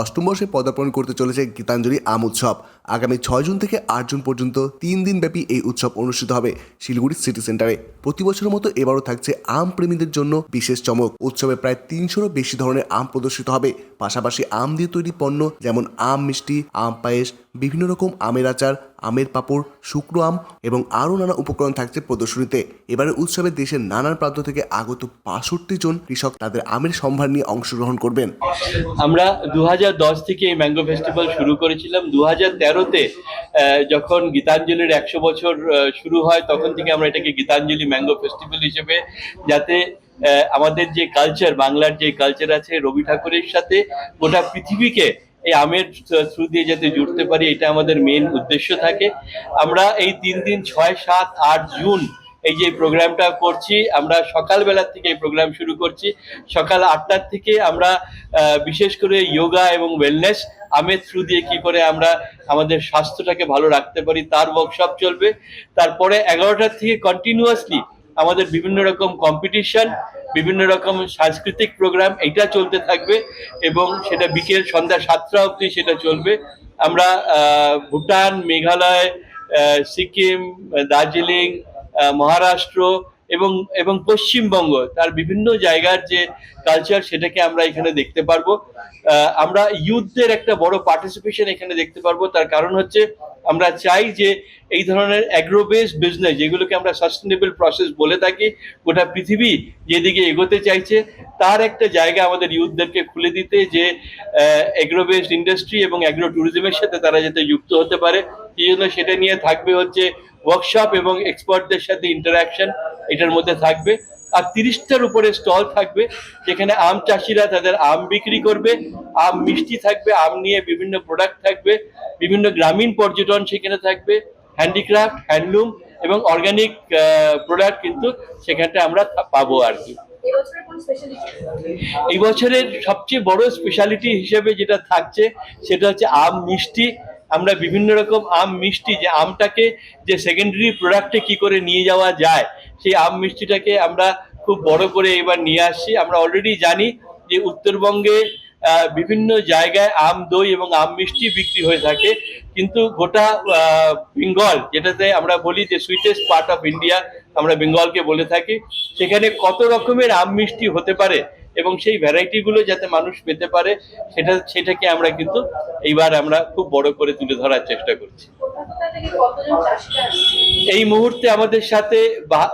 অষ্টম বর্ষে পদার্পণ করতে চলেছে গীতাঞ্জলি আম উৎসব। আগামী ছয় জুন থেকে আট জুন পর্যন্ত তিন দিন ব্যাপী এই উৎসব অনুষ্ঠিত হবে শিলিগুড়ি সিটি সেন্টারে। প্রতি বছরের মতো এবারও থাকছে আম প্রেমীদের জন্য বিশেষ চমক। উৎসবে প্রায় তিনশোরও বেশি ধরনের আম প্রদর্শিত হবে। পাশাপাশি আম দিয়ে তৈরি পণ্য যেমন আম মিষ্টি, আম পায়েস, বিভিন্ন রকম আমের আচার আমের পাঁপড়, শুকনো আম এবং আরও নানা উপকরণ থাকছে প্রদর্শনীতে। এবারে উৎসবে দেশের নানান প্রান্ত থেকে আগত বাষট্টি জন কৃষক তাদের আমের সম্ভার নিয়ে অংশগ্রহণ করবেন। আমরা দু থেকে এই ম্যাঙ্গো ফেস্টিভ্যাল শুরু করেছিলাম। দু হাজার তেরোতে যখন গীতাঞ্জলির একশো বছর শুরু হয়, তখন থেকে আমরা এটাকে গীতাঞ্জলি ম্যাঙ্গো ফেস্টিভ্যাল হিসেবে যাতে আমাদের যে কালচার বাংলার যে কালচার আছে রবি ঠাকুরের সাথে গোটা পৃথিবীকে এই আমের থ্রু দিয়ে যাতে জুড়তে পারি, এটা আমাদের মেন উদ্দেশ্য থাকে। আমরা এই তিন দিন, ছয়, সাত, আট জুন এই যে প্রোগ্রামটা করছি, আমরা সকালবেলা থেকে এই প্রোগ্রাম শুরু করছি। সকাল আটটার থেকে আমরা বিশেষ করে যোগা এবং ওয়েলনেস আমের থ্রু দিয়ে কি করে আমরা আমাদের স্বাস্থ্যটাকে ভালো রাখতে পারি, তার ওয়ার্কশপ চলবে। তারপরে এগারোটার থেকে কন্টিনিউয়াসলি আমাদের বিভিন্ন রকম কম্পিটিশন বিভিন্ন রকম সাংস্কৃতিক প্রোগ্রাম এটা চলতে থাকবে এবং সেটা বিকেল সন্ধ্যা সাতটা অবধি সেটা চলবে। আমরা ভুটান, মেঘালয় সিকিম, দার্জিলিং মহারাষ্ট্র এবং এবং পশ্চিমবঙ্গ, তার বিভিন্ন জায়গার যে কালচার সেটাকে আমরা এখানে দেখতে পারব। আমরা ইউথদের একটা বড় পার্টিসিপেশন এখানে দেখতে পারব। তার কারণ হচ্ছে আমরা চাই যে এই ধরনের অ্যাগ্রো বেসড বিজনেস যেগুলোকে আমরা সাস্টেনেবল প্রসেস বলে থাকি, গোটা পৃথিবী যেদিকে এগোতে চাইছে, তার একটা জায়গা আমাদের ইউথদেরকে খুলে দিতে যে অ্যাগ্রো বেসড ইন্ডাস্ট্রি এবং অ্যাগ্রো ট্যুরিজমের সাথে তারা যাতে যুক্ত হতে পারে। এই জন্য সেটা নিয়ে থাকবে হচ্ছে ওয়ার্কশপ এবং এক্সপার্টদের সাথে ইন্টারাকশন এটার মধ্যে থাকবে। আর তিরিশটার উপরে স্টল থাকবে যেখানে আম চাষিরা তাদের আম বিক্রি করবে আম মিষ্টি থাকবে আম নিয়ে বিভিন্ন প্রোডাক্ট থাকবে বিভিন্ন গ্রামীণ পর্যটন সেখানে থাকবে হ্যান্ডিক্রাফট হ্যান্ডলুম এবং অর্গানিক প্রোডাক্ট কিন্তু সেখানটা আমরা পাবো আর কি। এই বছরের সবচেয়ে বড় স্পেশালিটি হিসেবে যেটা থাকছে সেটা হচ্ছে আম মিষ্টি। আমরা বিভিন্ন রকম আম মিষ্টি যে আমটাকে যে সেকেন্ডারি প্রোডাক্টে কি করে নিয়ে যাওয়া যায় সেই আম মিষ্টিটাকে আমরা খুব বড় করে এবার নিয়ে আসছি। আমরা অলরেডি জানি যে উত্তরবঙ্গে বিভিন্ন জায়গায় আম, দই এবং আম মিষ্টি বিক্রি হয়ে থাকে। কিন্তু গোটা বেঙ্গল, যেটাতে আমরা বলি যে সুইটেস্ট পার্ট অফ ইন্ডিয়া আমরা বেঙ্গলকে বলে থাকি, সেখানে কত রকমের আম মিষ্টি হতে পারে এবং সেই ভ্যারাইটি গুলো যাতে মানুষ পেতে পারে, সেটা, সেটাকে আমরা কিন্তু এইবার আমরা খুব বড় করে তুলে ধরার চেষ্টা করছি। এই মুহূর্তে আমাদের সাথে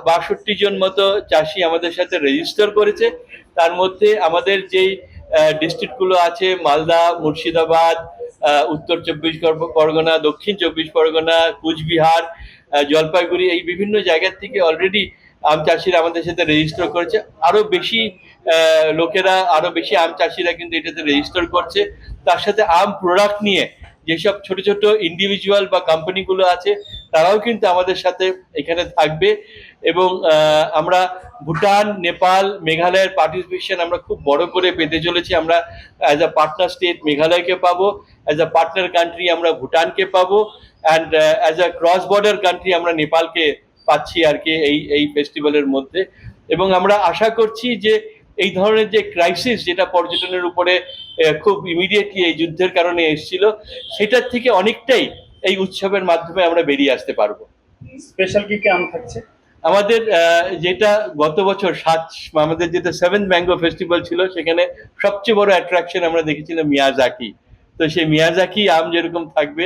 বাষট্টি জন মতো চাষি আমাদের সাথে রেজিস্টার করেছে। তার মধ্যে আমাদের যেই ডিস্ট্রিক্টগুলো আছে, মালদা, মুর্শিদাবাদ উত্তর চব্বিশ পরগনা, দক্ষিণ চব্বিশ পরগনা, কুচবিহার জলপাইগুড়ি এই বিভিন্ন জায়গার থেকে অলরেডি আম চাষিরা আমাদের সাথে রেজিস্টার করেছে। আরও বেশি লোকেরা, আরও বেশি আম চাষিরা কিন্তু এটাতে রেজিস্টার করছে। তার সাথে আম প্রোডাক্ট নিয়ে যেসব ছোট ছোট ইন্ডিভিজুয়াল বা কোম্পানিগুলো আছে, তারাও কিন্তু আমাদের সাথে এখানে থাকবে। এবং আমরা ভুটান, নেপাল, মেঘালয়ের পার্টিসিপেশন আমরা খুব বড় করে পেতে চলেছি। আমরা অ্যাজ আ পার্টনার স্টেট মেঘালয়কে পাবো অ্যাজ আ পার্টনার কান্ট্রি আমরা ভুটানকে পাবো and as a cross border country আমরা নেপালকে পাচ্ছি আর কি এই এই ফেস্টিভ্যালের মধ্যে। এবং আমরা আশা করছি যে এই ধরনের যে ক্রাইসিস যেটা পর্যটনের উপরে খুব ইমিডিয়েটলি এই যুদ্ধের কারণে এসেছিল সেটার থেকে অনেকটাই এই উৎসবের মাধ্যমে আমরা বেরিয়ে আসতে পারব। স্পেশাল কি কি আম থাকছে? আমাদের যেটা গত বছর সাত আমাদের যেটা সেভেন্থ ম্যাঙ্গো ফেস্টিভ্যাল ছিল সেখানে সবচেয়ে বড় অ্যাট্রাকশন আমরা দেখেছিলাম মিয়াজাকি তো সেই মিয়াজাকি আম যেরকম থাকবে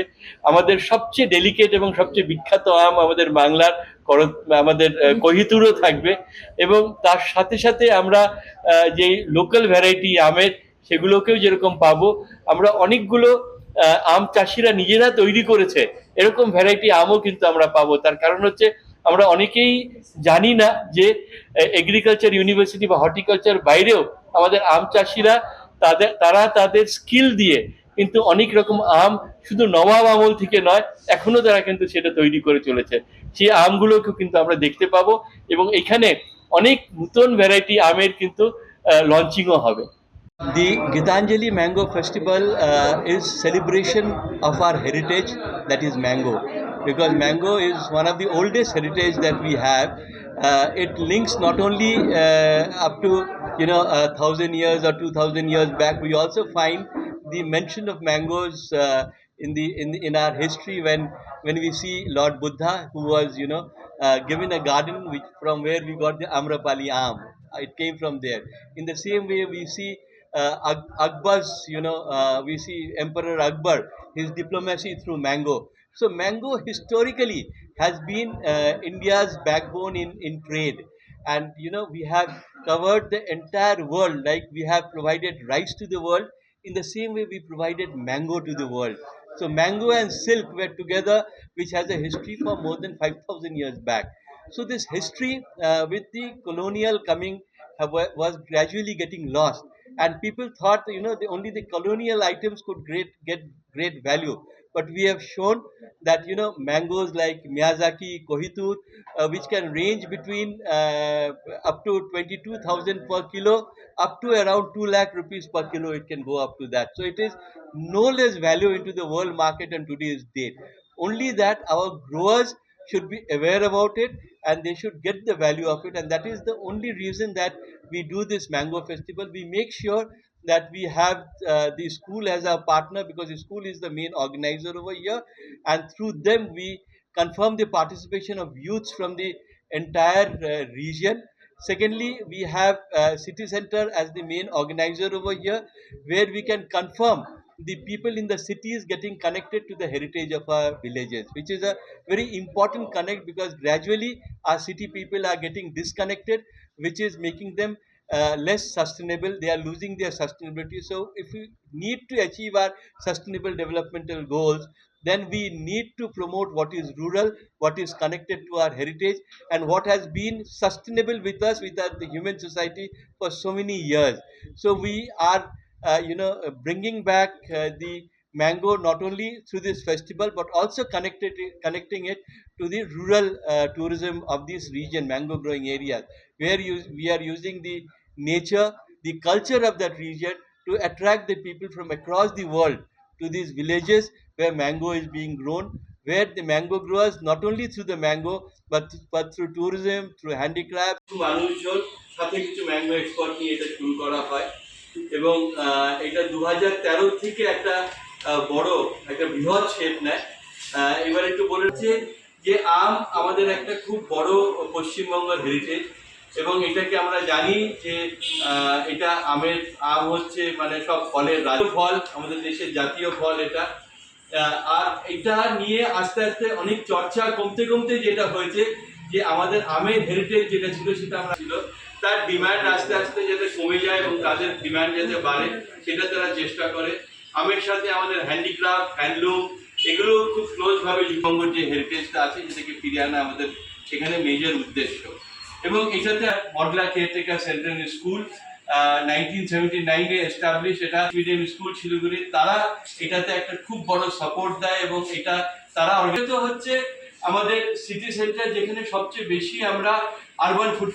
আমাদের সবচেয়ে ডেলিকেট এবং সবচেয়ে বিখ্যাত আম আমাদের বাংলার করত আমাদের কহিতুরও থাকবে। এবং তার সাথে সাথে আমরা যেই লোকাল ভ্যারাইটি আমের সেগুলোকেও যেরকম পাবো আমরা অনেকগুলো আম চাষিরা নিজেরা তৈরি করেছে। এরকম ভ্যারাইটি আমও কিন্তু আমরা পাবো। তার কারণ হচ্ছে আমরা অনেকেই জানি না যে এগ্রিকালচার ইউনিভার্সিটি বা হর্টিকালচার বাইরেও আমাদের আম চাষিরা তাদের তারা তাদের স্কিল দিয়ে কিন্তু অনেক রকম আম শুধু নবাব আমল থেকে নয় এখনও তারা কিন্তু সেটা তৈরি করে চলেছে। সেই আমগুলোকেও কিন্তু আমরা দেখতে পাবো এবং এখানে অনেক নতুন ভ্যারাইটি আমের কিন্তু লঞ্চিংও হবে। The Gitanjali mango festival is celebration of our heritage that is mango because mango is one of the oldest heritage that we have it links not only up to you know thousand years or two thousand years back we also the the mention of mangoes in the in in our history when when we see Lord Buddha, who was you know uh, given a garden which from where we got the Amrapali Am. It came from there. In the same way, we see uh, Ak- Akbar's, you know, uh, we see Emperor Akbar, his diplomacy through mango. So mango historically has been uh, India's backbone in, in trade. And, you know, we have covered the entire world, like we have provided rice to the world. In the same way, we provided mango to the world. So mango and silk were together, which has a history for more than 5,000 years back. So this history uh, with the colonial coming was gradually getting lost, and people thought you know the, only the colonial items could great get great value. But we have shown that you know mangoes like Miyazaki, Kohitur, uh, which can range between uh, up to twenty two thousand per kilo, up to around two lakh rupees per kilo. It can go up to that. So it is no less value into the world market on today's date. Only that our growers should be aware about it and they should get the value of it and that is the only reason that we do this mango festival we make sure that we have uh, the school as our partner because the school is the main organizer over here. And through them we confirm the participation of youths from the entire uh, region. Secondly we have uh, city center as the main organizer over here where we can confirm the people in the cities getting connected to the heritage of our villages which is a very important connect because gradually our city people are getting disconnected which is making them uh, less sustainable they are losing their sustainability. So if we need to achieve our sustainable developmental goals then we need to promote what is rural what is connected to our heritage and what has been sustainable with us with our, the human society for so many years. So we are uh, you know uh, bringing back uh, the mango not only through this festival but also connected connecting it to the rural uh, tourism of this region mango growing areas where you, we are using the nature the culture of that region to attract the people from across the world to these villages where mango is being grown where the mango growers not only through the mango but but through tourism through handicraft খুব মানুষজন সাথে কিছু mango export নিয়ে এটা শুরু করা হয় এবং আহ, এটা দু হাজার তেরো থেকে একটা আহ, বড় একটা বৃহৎ শেপ নেয়। এবার একটু বলেছে যে আম আমাদের একটা খুব বড় পশ্চিমবঙ্গের হেরিটেজ এবং এটাকে আমরা জানি যে এটা আমের, আম হচ্ছে মানে সব ফলের রাজ্য ফল, আমাদের দেশের জাতীয় ফল এটা। আর এটা নিয়ে আস্তে আস্তে অনেক চর্চা কমতে কমতে যেটা হয়েছে যে আমাদের আমের হেরিটেজ যেটা ছিল সেটা আমরা ছিল। তার ডিমান্ড আস্তে আস্তে যাতে কমে যায় এবং তাদের ডিমান্ড যাতে বাড়ে, সেটা তারা চেষ্টা করে। আমের সাথে আমাদের হ্যান্ডিক্রাফট হ্যান্ডলুম এগুলো খুব ক্লোজ ভাবে যুবঙ্গর যে হেরিটেজটা আছে সেটাকে ফিরিয়ে আনা আমাদের সেখানে মেজর উদ্দেশ্য। এবং এটাতে মডলা caretaker central school nineteen seventy নাইনে এস্টাবলিশ এটা মিডিয়াম স্কুল শিলিগুড়ি তারা এটাতে একটা খুব বড় সাপোর্ট দেয় এবং এটা তারা অর্গানিত হচ্ছে আমাদের সিটি সেন্টার যেখানে সবচেয়ে বেশি আমরা আরবান ফুড